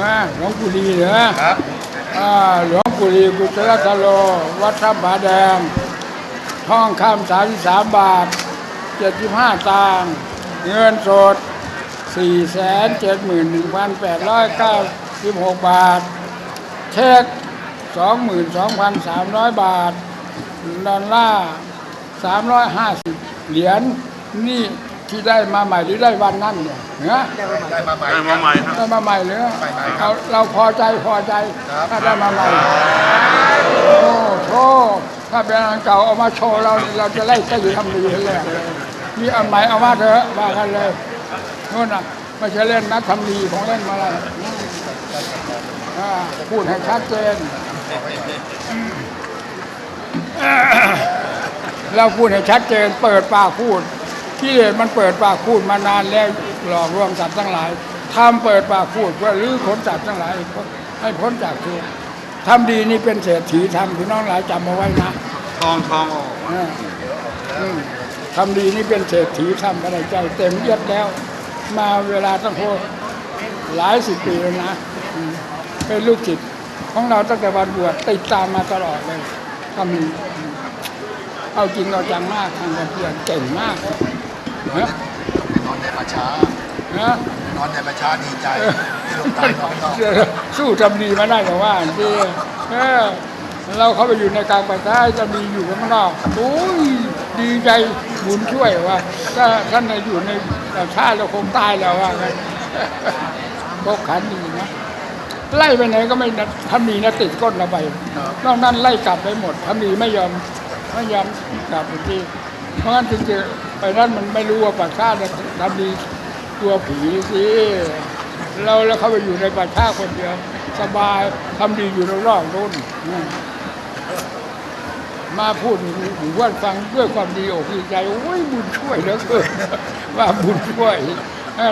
นะหลวงปู่ดีเหรอครับหลวงปู่ดีกุศลทโล วัดทับผาแดงทองคำสามสามบาทเจ็ดสิบห้าตางค์เงินสดสี่แสนเจ็ดหมื่นหนึ่งพันแปดร้อยเก้าสิบหกบาท เช็คสองหมื่นสองพันสามร้อยบาท ดอลลาร์สามร้อยห้าสิบเหรียญนี่ ที่ได้มาใหม่หรือได้วันนั้นเนี่ยเนอะได้มาใหม่ได้มาใหม่ครับได้มาใหม่เลยใหม่ๆครัเราบเราพอใจพอใจครับถ้าได้มาใหม่โอ้โหถ้าเป็นอันเก่าเอามาโชว์เรานี่เราจะไล่ตีทำดีเลยนี่อันใหม่เอามาเถอะว่ากันเลยนู่นน่ะไม่ใช่เล่นนะทำดีของเล่นมาแล้วอ่าพูดให้ชัดเจนเราพูดให้ชัดเจน เปิดปากพูด ที่เลสมันเปิดปากพูดมานานแล้วหลอกลวงสัตว์ทั้งหลายทำเปิดปากพูดเพื่อลื้อขนสัตว์ทั้งหลายให้พ้นจากทุกข์ทำดีนี่เป็นเศรษฐีทำพี่น้องหลายจำเอาไว้นะทองทองออกอ่าอืมทำดีนี่เป็นเศรษฐีทำกันในใจเต็มเอียดแล้ว มาเวลาตั้งโคหลายสิบปีแล้วนะอืมเป็นลูกจิตของเราตั้งแต่วันบวชติดตามมาตลอดเลยทำดีอืมเอาจริงเอาจังมากทางการเพื่อนเก่งมาก นะนอนในป่าช้านะนอนในป่าช้าดีใจที่หลวงตาน้องนอกสู้ทำดีมาได้แต่ว่าที่เออเราเข้าไปอยู่ในกลางป่าช้าจะมีอยู่ข้างนอกโอ้ยดีใจบุญช่วยว่าถ้าท่านอยู่ในป่าช้าเราคงตายแล้วว่างั้นพกขันดีนะไล่ไปไหนก็ไม่นะถ้ามีนะติดก้นเราไปนอกนั้นไล่กลับไปหมดถ้ามีไม่ยอมไม่ยอมกลับไปที่เพราะงั้นจริงๆ ไปนั้นมันไม่รู้ว่าป่าชาเนี่ยทำดีตัวผีสิเราแล้วเข้าไปอยู่ในป่าชาคนเดียว สบายทำดีอยู่รอบๆนู้นนมาพูดหูว่าฟังด้วยความดีอกดีใจโอ้ยบุญช่วยเหลือเกินว่าบุญช่วย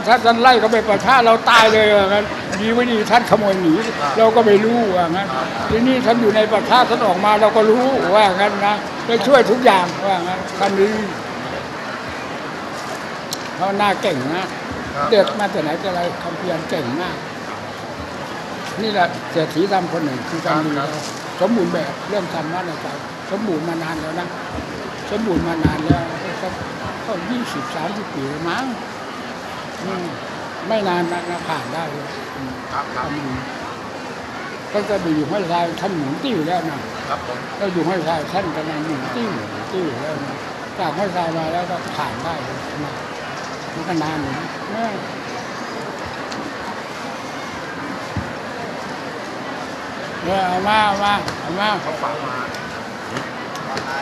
ถ้าท่านไล่เขาไปประชาเราตายเลยว่างั้นดีไม่ดีท่านขโมยหนีเราก็ไม่รู้ว่างั้นทีนี้ท่านอยู่ในประชาท่านออกมาเราก็รู้ว่างั้นนะได้ช่วยทุกอย่างว่างั้นท่านนี้ เขาหน้าเก่งนะเด็กมาแต่ไหนแต่ไรคำเพียรเก่งมาก นี่แหละเศรษฐีทำคนหนึ่งคือการดีสมบูรณ์แบบเรื่องธรรมะในใจสมบูรณ์มานานแล้วนะสมบูรณ์มานานแล้วก็ก็ยี่สิบสามสิบปีแล้วมั้งอืมไม่นานนะนะผ่านได้เลยอืมครับครับทำดีก็จะไปอยู่ห้วยทรายท่านหมุนติ้วแล้วนะครับผมก็อยู่ห้วยทรายท่านกำลังหมุนติ้วติ้วแล้วนะจากห้วยทรายมาแล้วก็ผ่านได้เล ยนะมันก็นานอยู่นะเออเออเอามาเอามาเอามาเขาฝากมา